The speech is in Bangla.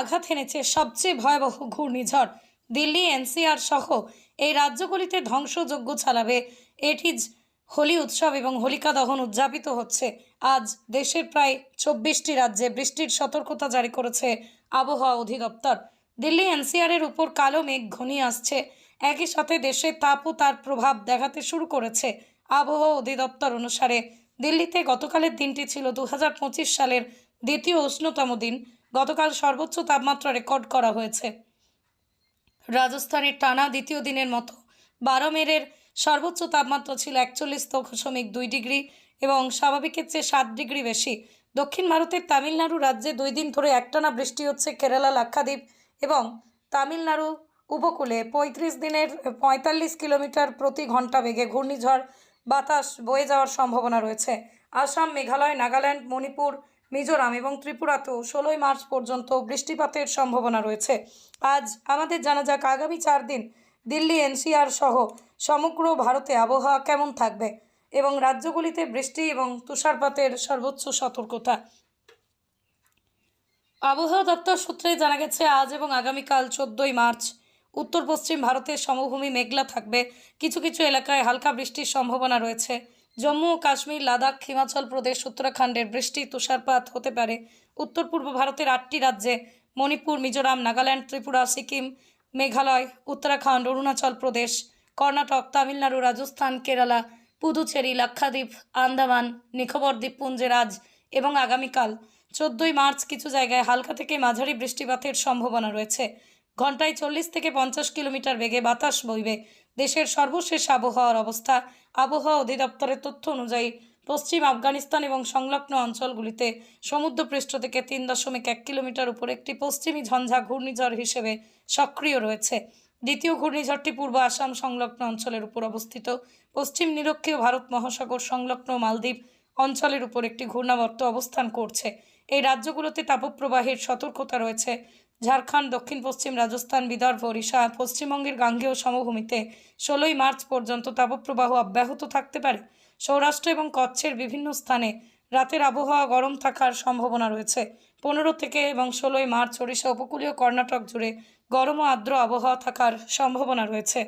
আঘাত এনেছে সবচেয়ে ভয়াবহ ঘূর্ণিঝড়। দিল্লি, এনসিআর সহ এই রাজ্যগুলিতে ধ্বংসযজ্ঞ চালাবে। এটিজ হোলি উৎসব এবং হোলিকা দহন উদযাপিত হচ্ছে। আজ দেশের প্রায় চব্বিশটি রাজ্যে বৃষ্টির সতর্কতা জারি করেছে আবহাওয়া অধিদপ্তর। দিল্লি এনসিআরের উপর কালো মেঘ ঘনিয়ে আসছে। একই সাথে দেশে তাপও তার প্রভাব দেখাতে শুরু করেছে আবহাওয়া অধিদপ্তর অনুসারে। দিল্লিতে গতকালের দিনটি ছিল দু হাজার পঁচিশ সালের দ্বিতীয় উষ্ণতম দিন। গতকাল সর্বোচ্চ তাপমাত্রা রেকর্ড করা হয়েছে। রাজস্থানের টানা দ্বিতীয় দিনের মতো বারোমেরের সর্বোচ্চ তাপমাত্রা ছিল একচল্লিশ দশমিক দুই ডিগ্রি এবং স্বাভাবিকের চেয়ে সাত ডিগ্রি বেশি। দক্ষিণ ভারতের তামিলনাড়ু রাজ্যে দুই দিন ধরে একটানা বৃষ্টি হচ্ছে কেরালা, লাক্ষাদ্বীপ এবং তামিলনাড়ু উপকূলে। পঁয়ত্রিশ দিনের পঁয়তাল্লিশ কিলোমিটার প্রতি ঘণ্টা বেগে ঘূর্ণিঝড়, বাতাস বয়ে যাওয়ার সম্ভাবনা রয়েছে। আসাম, মেঘালয়, নাগাল্যান্ড, মণিপুর মিজোরাম এবং ত্রিপুরাতেও ষোলোই মার্চ পর্যন্ত বৃষ্টিপাতের সম্ভাবনা রয়েছে। আজ আমাদের জানা যাক আগামী চার দিন দিল্লি, এনসিআর সহ সমগ্র ভারতে আবহাওয়া কেমন থাকবে এবং রাজ্যগুলিতে বৃষ্টি এবং তুষারপাতের সর্বোচ্চ সতর্কতা। আবহাওয়া দপ্তর সূত্রে জানা গেছে, আজ এবং আগামীকাল চোদ্দই মার্চ উত্তর পশ্চিম ভারতের সমভূমি মেঘলা থাকবে। কিছু কিছু এলাকায় হালকা বৃষ্টির সম্ভাবনা রয়েছে। জম্মু ও কাশ্মীর, লাদাখ, হিমাচল প্রদেশ, উত্তরাখণ্ডের বৃষ্টি, তুষারপাত হতে পারে। উত্তর পূর্ব ভারতের আটটি রাজ্যে মণিপুর, মিজোরাম, নাগাল্যান্ড, ত্রিপুরা, সিকিম, মেঘালয়, উত্তরাখণ্ড, অরুণাচল প্রদেশ, কর্ণাটক, তামিলনাড়ু, রাজস্থান, কেরালা, পুদুচেরি, লাক্ষাদ্বীপ, আন্দামান, নিকোবর দ্বীপপুঞ্জের আজ এবং আগামীকাল চোদ্দই মার্চ কিছু জায়গায় হালকা থেকে মাঝারি বৃষ্টিপাতের সম্ভাবনা রয়েছে। ঘন্টায় চল্লিশ থেকে পঞ্চাশ কিলোমিটার বেগে বাতাস বইবে। দেশের সর্বশেষ আবহাওয়ার অবস্থা। আবহাওয়া অধিদপ্তরের তথ্য অনুযায়ী, পশ্চিম আফগানিস্তান এবং সংলগ্ন অঞ্চলগুলিতে সমুদ্রপৃষ্ঠ থেকে তিন দশমিক এক কিলোমিটার উপর একটি পশ্চিমী ঝঞ্ঝা ঘূর্ণিঝড় হিসেবে সক্রিয় রয়েছে। দ্বিতীয় ঘূর্ণিঝড়টি পূর্ব আসাম সংলগ্ন অঞ্চলের উপর অবস্থিত। পশ্চিম নিরক্ষীয় ভারত মহাসাগর সংলগ্ন মালদ্বীপ অঞ্চলের উপর একটি ঘূর্ণাবর্ত অবস্থান করছে। এই রাজ্যগুলোতে তাপপ্রবাহের সতর্কতা রয়েছে। ঝাড়খণ্ড, দক্ষিণ পশ্চিম রাজস্থান, বিদর্ভ, ওড়িশা, পশ্চিমবঙ্গের গাঙ্গেয় সমভূমিতে ষোলোই মার্চ পর্যন্ত তাপপ্রবাহ অব্যাহত থাকতে পারে। সৌরাষ্ট্র এবং কচ্ছের বিভিন্ন স্থানে রাতের আবহাওয়া গরম থাকার সম্ভাবনা রয়েছে। পনেরো থেকে এবং ষোলোই মার্চ ওড়িশা উপকূলীয় কর্ণাটক জুড়ে গরম ও আর্দ্র আবহাওয়া থাকার সম্ভাবনা রয়েছে।